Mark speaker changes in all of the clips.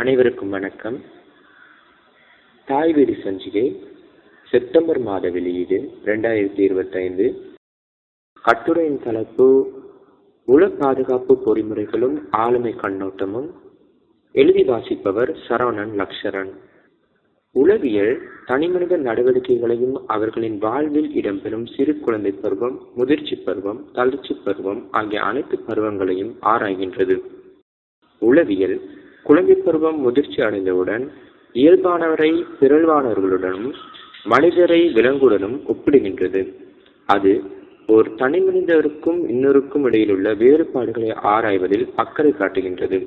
Speaker 1: அனைவருக்கும் வணக்கம். தாய் வீடு சஞ்சிகை செப்டம்பர் மாத வெளியீடு ரெண்டாயிரத்தி இருபத்தைந்து. கட்டுரையின் தலைப்பு உல பாதுகாப்பு பொறிமுறைகளும் ஆளுமை கண்ணோட்டமும். எழுதி வாசிப்பவர் சரவணன் லக்ஷரன். உளவியல் தனிமனித நடவடிக்கைகளையும் அவர்களின் வாழ்வில் இடம்பெறும் சிறு குழந்தை பருவம் முதிர்ச்சி பருவம் தளர்ச்சி பருவம் ஆகிய அனைத்து பருவங்களையும் ஆராய்கின்றது. உளவியல் குழந்தை பருவம் முதிர்ச்சி அடைந்தவுடன் இயல்பானவரை பிறழ்வானவர்களுடனும் மனிதரை விலங்குடனும் ஒப்பிடுகின்றது. அது ஒரு தனி மனிதருக்கும் இன்னொருக்கும் இடையிலுள்ள வேறுபாடுகளை ஆராய்வதில் அக்கறை காட்டுகின்றது.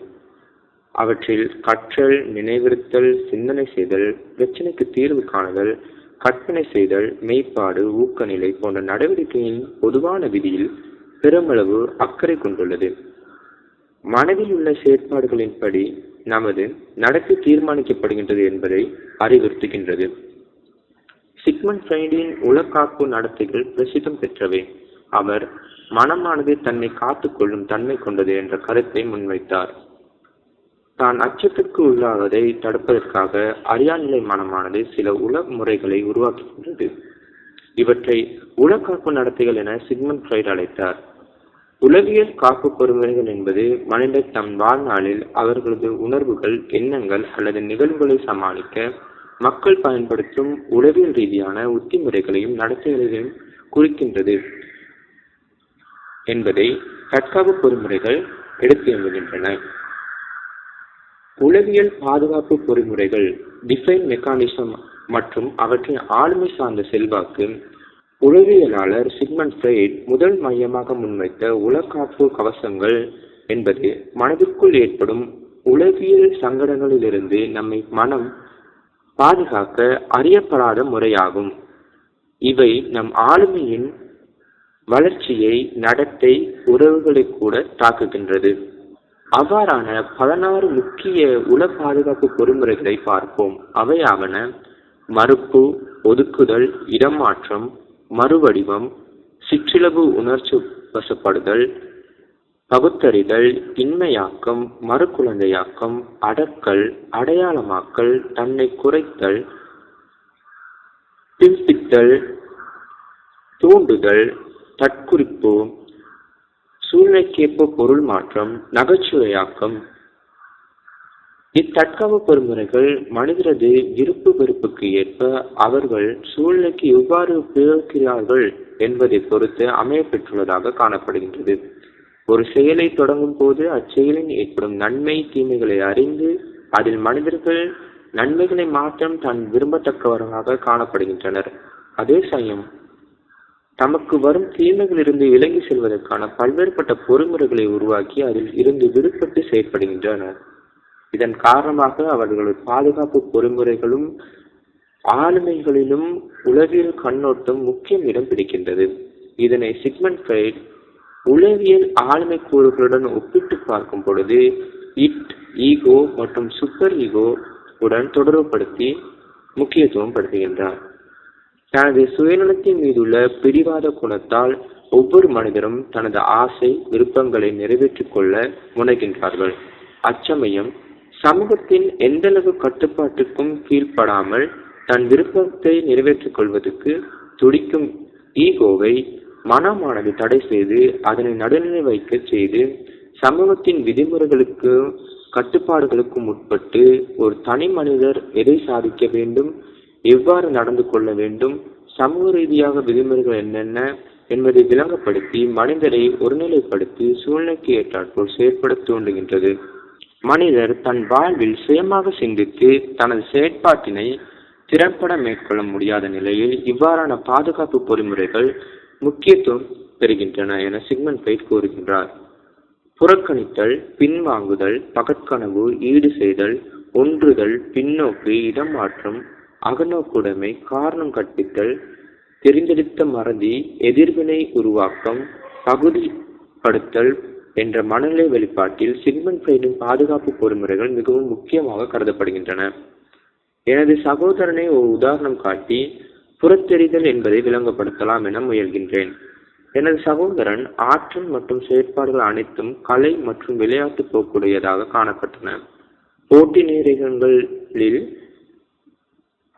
Speaker 1: அவற்றில் கற்றல் நினைவிருத்தல் சிந்தனை செய்தல் பிரச்சனைக்கு தீர்வு காணுதல் கற்பனை செய்தல் மெய்ப்பாடு ஊக்கநிலை போன்ற நடவடிக்கையின் பொதுவான விதியில் பெருமளவு அக்கறை கொண்டுள்ளது. மனதில் உள்ள செயற்பாடுகளின்படி நமது நடத்தை தீர்மானிக்கப்படுகின்றது என்பதை அறிவுறுத்துகின்றது. சிக்மன் ஃப்ரைடின் உலகாப்பு நடத்தைகள் பிரசித்தம் பெற்றவை. அவர் மனமானது தன்னை காத்துக்கொள்ளும் தன்மை கொண்டது என்ற கருத்தை முன்வைத்தார். தான் அச்சத்துக்கு உள்ளாவதை தடுப்பதற்காக அறியாநிலை மனமானது சில உல முறைகளை உருவாக்குகின்றது. இவற்றை உலகாப்பு நடத்தைகள் என சிக்மன் ஃப்ரைட் அழைத்தார். உளவியல் காப்பு பொறுமுறைகள் என்பது மனிதர் தம் வாழ்நாளில் அவர்களது உணர்வுகள் எண்ணங்கள் அல்லது நிகழ்வுகளை சமாளிக்க மக்கள் பயன்படுத்தும் உளவியல் ரீதியான உத்திமுறைகளையும் நடத்தைகளையும் குறிக்கின்றது என்பதை தற்காப்பு பொறிமுறைகள் எடுத்து எம்புகின்றன உளவியல் பாதுகாப்பு பொறிமுறைகள் டிஃபைன் மெக்கானிசம் மற்றும் அவற்றின் ஆளுமை சார்ந்த செல்வாக்கு உளவியலாளர் சிக்மன் ஃப்ரெய்ட் முதல் மையமாக முன்வைத்த உலகாப்பு கவசங்கள் என்பது மனதிற்குள் ஏற்படும் உளவியல் சங்கடங்களிலிருந்து நம்மை மனம் பாதுகாக்க அறியப்படாத முறையாகும். இவை நம் ஆளுமையின் வளர்ச்சியை நடத்தை உறவுகளை கூட தாக்குகின்றது. அவ்வாறான பதினாறு முக்கிய உல பாதுகாப்பு பொறிமுறைகளை பார்ப்போம். அவையாவன மறுப்பு ஒதுக்குதல் இடமாற்றம் மறுவடிவம் சிற்றிலவு உணர்ச்சி வசப்படுதல் பகுத்தறிதல் இன்மையாக்கம் மறுக்குழந்தையாக்கம் அடக்கல் அடையாளமாக்கல் தன்னை குறைத்தல் பிம்பித்தல் தூண்டுதல் தற்குறிப்பு சூழ்நிலைக்கேற்ப பொருள் மாற்றம் நகைச்சுவையாக்கம் இத்தற்காப்பு பொறிமுறைகள் மனிதரது விருப்பு வெறுப்புக்கு ஏற்ப அவர்கள் சூழ்நிலைக்கு எவ்வாறு உபயோகிக்கிறார்கள் என்பதை பொறுத்து அமைய பெற்றுள்ளதாக காணப்படுகின்றது. ஒரு செயலை தொடங்கும் போது அச்செயலின் ஏற்படும் நன்மை தீமைகளை அறிந்து அதில் மனிதர்கள் நன்மைகளை மாற்றம் தான் விரும்பத்தக்கவர்களாக காணப்படுகின்றனர். அதே சமயம் தமக்கு வரும் தீமைகளிலிருந்து விலகி செல்வதற்கான பல்வேறுபட்ட பொறிமுறைகளை உருவாக்கி அதில் இருந்து விடுபட்டு செயற்படுகின்றனர். இதன் காரணமாக அவர்களது பாதுகாப்பு பொறிமுறைகளும் ஆளுமைகளிலும் உளவியல் கண்ணோட்டம் முக்கியம் இடம் பிடிக்கின்றது. இதனை சிக்மன் ஃப்ரைட் உளவியல் ஆளுமை கூறுகளுடன் ஒப்பிட்டு பார்க்கும் பொழுது இட் ஈகோ மற்றும் சூப்பர் ஈகோ உடன் தொடர்புபடுத்தி முக்கியத்துவம் படுத்துகின்றார் தனது சுயநலத்தின் மீதுள்ள பிடிவாத குணத்தால் ஒவ்வொரு மனிதரும் தனது ஆசை விருப்பங்களை நிறைவேற்றிக் கொள்ள முனைகின்றார்கள். அச்சமயம் சமூகத்தின் எந்தளவு கட்டுப்பாட்டுக்கும் கீழ்ப்படாமல் தன் விருப்பத்தை நிறைவேற்றிக் கொள்வதற்கு துடிக்கும் ஈகோவை மனமானது தடை செய்து அதனை நடுநிலை வைக்க செய்து சமூகத்தின் விதிமுறைகளுக்கு கட்டுப்பாடுகளுக்கும் உட்பட்டு ஒரு தனி மனிதர் எதை சாதிக்க வேண்டும் எவ்வாறு நடந்து கொள்ள வேண்டும் சமூக ரீதியாக விதிமுறைகள் என்னென்ன என்பதை விளங்கப்படுத்தி மனிதரை ஒருநிலைப்படுத்தி சூழ்நிலைக்கு ஏற்றாற்போல் செயற்பட தூண்டுகின்றது மனிதர் தன் வாழ்வில் சுயமாக சிந்தித்து தனது செயற்பாட்டினை திறம்பட மேற்கொள்ள முடியாத நிலையில் இவ்வாறான பாதுகாப்பு பொறிமுறைகள் முக்கியத்துவம் பெறுகின்றன என சிக்மன் பைட் கூறுகின்றார். புறக்கணித்தல் பின்வாங்குதல் பகற்கனவு ஈடு செய்தல் ஒன்றுதல் பின்னோக்கு இடமாற்றம் அகநோக்குடைமை காரணம் கற்பித்தல் தெரிந்தெடுத்த மறதி எதிர்வினை உருவாக்கம் பகுதிப்படுத்தல் என்ற மனநிலை வெளிப்பாட்டில் சிக்மன் ஃப்ரைடின் பாதுகாப்பு பொறிமுறைகள் மிகவும் முக்கியமாக கருதப்படுகின்றன. எனது சகோதரனை ஒரு உதாரணம் காட்டி புறத்தெறிதல் என்பதை விளங்கப்படுத்தலாம் என முயல்கின்றேன். எனது சகோதரன் ஆற்றல் மற்றும் செயற்பாடுகள் அனைத்தும் கலை மற்றும் விளையாட்டு போக்குடையதாக காணப்பட்டன. போட்டி நேரங்களில்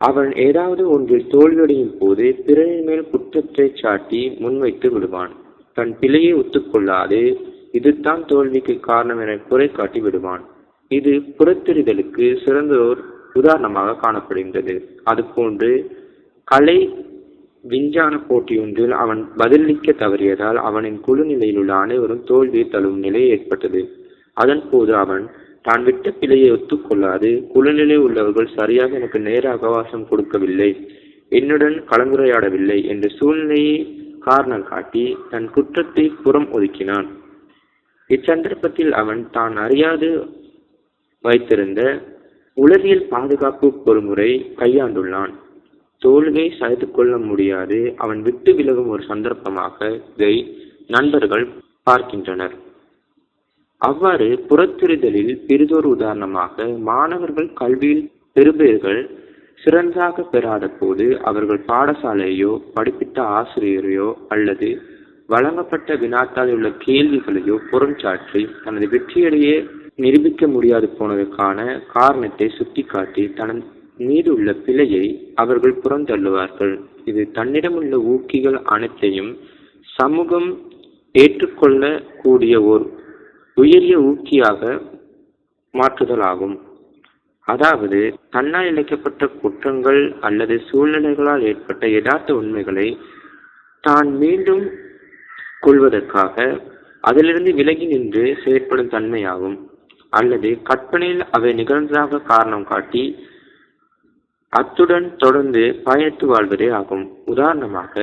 Speaker 1: அவன் ஏதாவது ஒன்றில் தோல்வியடையும் போது பிறரின் மேல் குற்றத்தை சாட்டி முன்வைத்து விடுவான். தன் பிழையை ஒத்துக்கொள்ளாது இதுதான் தோல்விக்கு காரணம் என குறை காட்டி விடுவான். இது புறத்தெறிதலுக்கு சிறந்ததோர் உதாரணமாக காணப்படுகின்றது. அதுபோன்று கலை விஞ்ஞான போட்டியொன்றில் அவன் பதிலளிக்க தவறியதால் அவனின் குழு நிலையில் உள்ள அனைவரும் தோல்வியை தழுவும் நிலை ஏற்பட்டது. அதன் போது அவன் தான் விட்ட பிழையை ஒத்துக்கொள்ளாது குழுநிலை உள்ளவர்கள் சரியாக எனக்கு நேர அவகாசம் கொடுக்கவில்லை என்னுடன் கலந்துரையாடவில்லை என்ற சூழ்நிலையை காரணம் காட்டி தன் குற்றத்தை புறம் ஒதுக்கினான். இச்சந்தர்ப்பத்தில் அவன் தான் அறியாது வைத்திருந்த உளவியல் பாதுகாப்பு பொறுமுறை கையாண்டுள்ளான். தோல்வியை சகித்து கொள்ள முடியாது. அவன் விட்டு விலகும் ஒரு சந்தர்ப்பமாக இதை நண்பர்கள் பார்க்கின்றனர். அவ்வாறு புறத்தெறிதலில் பெரிதொரு உதாரணமாக மாணவர்கள் கல்வியில் பெறுபேர்கள் சிறந்தாக பெறாத போது அவர்கள் பாடசாலையோ படிப்பித்த ஆசிரியரையோ அல்லது வழங்கப்பட்ட வினாத்தால் உள்ள கேள்விகளையோ புறஞ்சாற்றி தனது வெற்றியடையே நிரூபிக்க முடியாது போனதற்கான காரணத்தை சுட்டிக்காட்டி தனது மீது உள்ள பிழையை அவர்கள் புறந்தள்ளுவார்கள். இது தன்னிடமுள்ள ஊக்கிகள் அனைத்தையும் சமூகம் ஏற்றுக்கொள்ள கூடிய ஓர் உயரிய ஊக்கியாக மாற்றுதலாகும். அதாவது தன்னால் இழைக்கப்பட்ட குற்றங்கள் அல்லது சூழ்நிலைகளால் ஏற்பட்ட யதார்த்த உண்மைகளை தான் மீண்டும் கொள்வதற்காக அதிலிருந்து விலகி நின்று செயற்படும் தன்மையாகும். அல்லது கற்பனையில் அவை நிகழ்ந்ததாக காரணம் காட்டி அத்துடன் தொடர்ந்து பயணித்து வாழ்வதே ஆகும். உதாரணமாக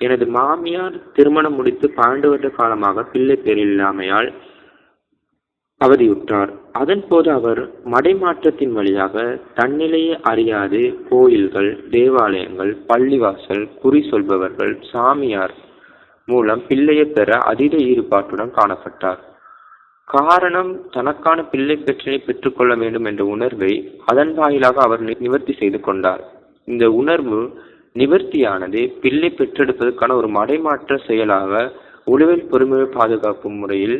Speaker 1: எனது மாமியார் திருமணம் முடித்து பன்னெண்டு வருட காலமாக பிள்ளை பேர் இல்லாமையால் அவதியுற்றார். அதன் போது அவர் மடைமாற்றத்தின் வழியாக தன்னிலையை அறியாது கோயில்கள் தேவாலயங்கள் பள்ளிவாசல் குறி சொல்பவர்கள் சாமியார் மூலம் பிள்ளையை பெற அதீத ஈடுபாட்டுடன் காணப்பட்டார். காரணம் தனக்கான பிள்ளை பெற்றினை பெற்றுக்கொள்ள வேண்டும் என்ற உணர்வை அதன் வாயிலாக அவர் நிவர்த்தி செய்து கொண்டார். இந்த உணர்வு நிவர்த்தியானது பிள்ளை பெற்றெடுப்பதற்கான ஒரு மடைமாற்ற செயலாக உளவில் பொறுமை பாதுகாப்பு முறையில்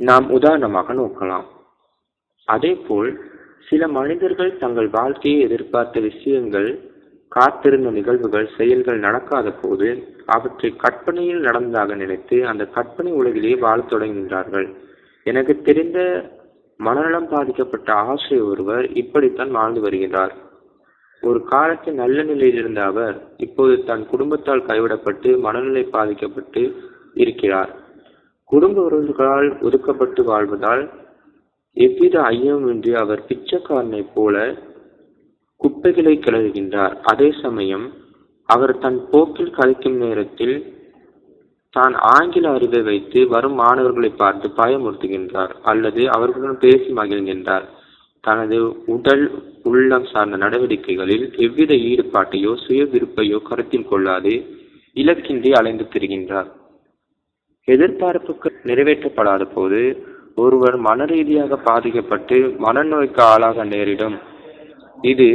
Speaker 1: நாம் உதாரணமாக நோக்கலாம். அதேபோல் சில மனிதர்கள் தங்கள் வாழ்க்கையை எதிர்பார்த்த விஷயங்கள் காத்திருந்த நிகழ்வுகள் செயல்கள் நடக்காத போது அவற்றை கற்பனையில் நடந்ததாக நினைத்து அந்த கற்பனை உலகிலேயே வாழத் தொடங்குகின்றார்கள் எனக்கு தெரிந்த மனநலம் பாதிக்கப்பட்ட ஆசிரியர் ஒருவர் இப்படித்தான் வாழ்ந்து வருகிறார். ஒரு காலத்தில் நல்ல நிலையில் இருந்த அவர் இப்போது தன் குடும்பத்தால் கைவிடப்பட்டு மனநிலை பாதிக்கப்பட்டு இருக்கிறார். குடும்ப உறவுகளால் ஒதுக்கப்பட்டு வாழ்வதால் எவ்வித ஐயமின்றி அவர் பிச்சைக்காரனைப் போல குப்பைகளை கிளறுகின்றார் அதே சமயம் அவர் தன் போக்கில் கதைக்கும் நேரத்தில் தான் ஆங்கில அறிவை வைத்து வரும் மாணவர்களை பார்த்து பயமுறுத்துகின்றார் அல்லது அவர்களுடன் பேசி மகிழ்கின்றார். தனது உடல் உள்ளம் சார்ந்த நடவடிக்கைகளில் எவ்வித ஈடுபாட்டையோ சுய விருப்பையோ கருத்தில் கொள்ளாது இலக்கின்றி அலைந்து திரிகின்றார். எதிர்பார்ப்புக்கு நிறைவேற்றப்படாத போது ஒருவர் மன ரீதியாக பாதிக்கப்பட்டு மனநோய்க்கு ஆளாக நேரிடும். இது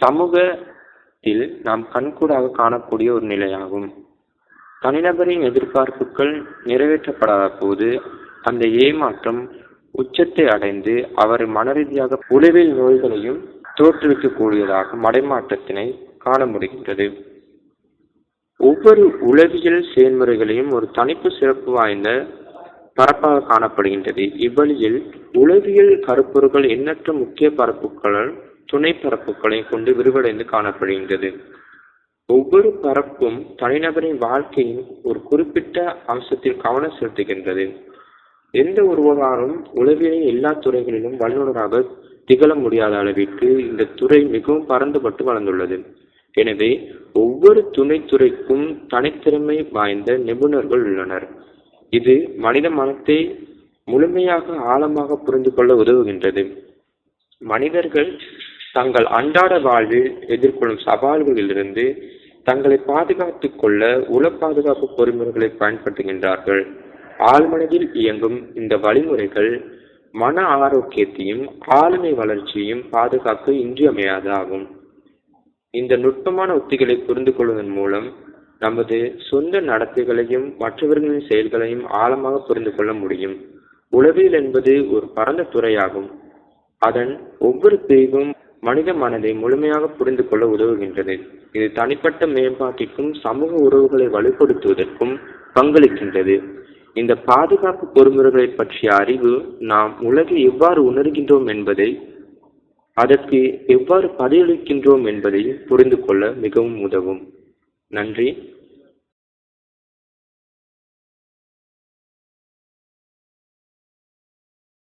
Speaker 1: சமூகத்தில் நாம் கண்கூடாக காணக்கூடிய ஒரு நிலையாகும். தனிநபரின் எதிர்பார்ப்புகள் நிறைவேற்றப்படாத போது அந்த ஏமாற்றம் உச்சத்தை அடைந்து அவர் மனரீதியாக உளவில் நோய்களையும் தோற்றுவிக்கக்கூடியதாக மடைமாற்றத்தினை காண முடிகின்றது. ஒவ்வொரு உளவியல் செயல்முறைகளையும் ஒரு தனிப்பு சிறப்பு வாய்ந்த பரப்பாக காணப்படுகின்றது. இவ்வழியில் உளவியல் கருப்பொருள்கள் எண்ணற்ற முக்கிய பரப்புகளும் துணை பரப்புகளை கொண்டு விரிவடைந்து காணப்படுகின்றது. ஒவ்வொரு பரப்பும் தனிநபரின் வாழ்க்கையின் ஒரு குறிப்பிட்ட அம்சத்தில் கவனம் செலுத்துகின்றது. எந்த ஒருவராலும் உளவியலின் எல்லா துறைகளிலும் வல்லுநராக திகழ முடியாத அளவிற்கு இந்த துறை மிகவும் பரந்துபட்டு வளர்ந்துள்ளது. எனவே ஒவ்வொரு துணைத்துறைக்கும் தனித்திறமை வாய்ந்த நிபுணர்கள் உள்ளனர். இது மனித மனத்தை முழுமையாக ஆழமாக புரிந்து கொள்ள உதவுகின்றது. மனிதர்கள் தங்கள் அன்றாட வாழ்வில் எதிர்கொள்ளும் சவால்களிலிருந்து தங்களை பாதுகாத்துக் கொள்ள உள பாதுகாப்பு பொறிமுறைகளை பயன்படுத்துகின்றார்கள். ஆழ்மனதில் இயங்கும் இந்த வழிமுறைகள் மன ஆரோக்கியத்தையும் ஆளுமை வளர்ச்சியையும் பாதுகாக்க இன்றியமையாதாகும் இந்த நுட்பமான உத்திகளை புரிந்து கொள்வதன் மூலம் நமது சொந்த நடத்தைகளையும் மற்றவர்களின் செயல்களையும் ஆழமாக புரிந்து கொள்ள முடியும். உளவியல் என்பது ஒரு பரந்த துறையாகும். அதன் ஒவ்வொரு பிரிவும் மனித மனதை முழுமையாக புரிந்து கொள்ள உதவுகின்றது. இது தனிப்பட்ட மேம்பாட்டிற்கும் சமூக உறவுகளை வலுப்படுத்துவதற்கும் பங்களிக்கின்றது. இந்த பாதுகாப்பு பொறுமுறைகளை பற்றிய அறிவு நாம் உலகை எவ்வாறு உணர்கின்றோம் என்பதை அதற்கு எவ்வாறு பதிலளிக்கின்றோம் என்பதையும் புரிந்து கொள்ள மிகவும் உதவும். நன்றி.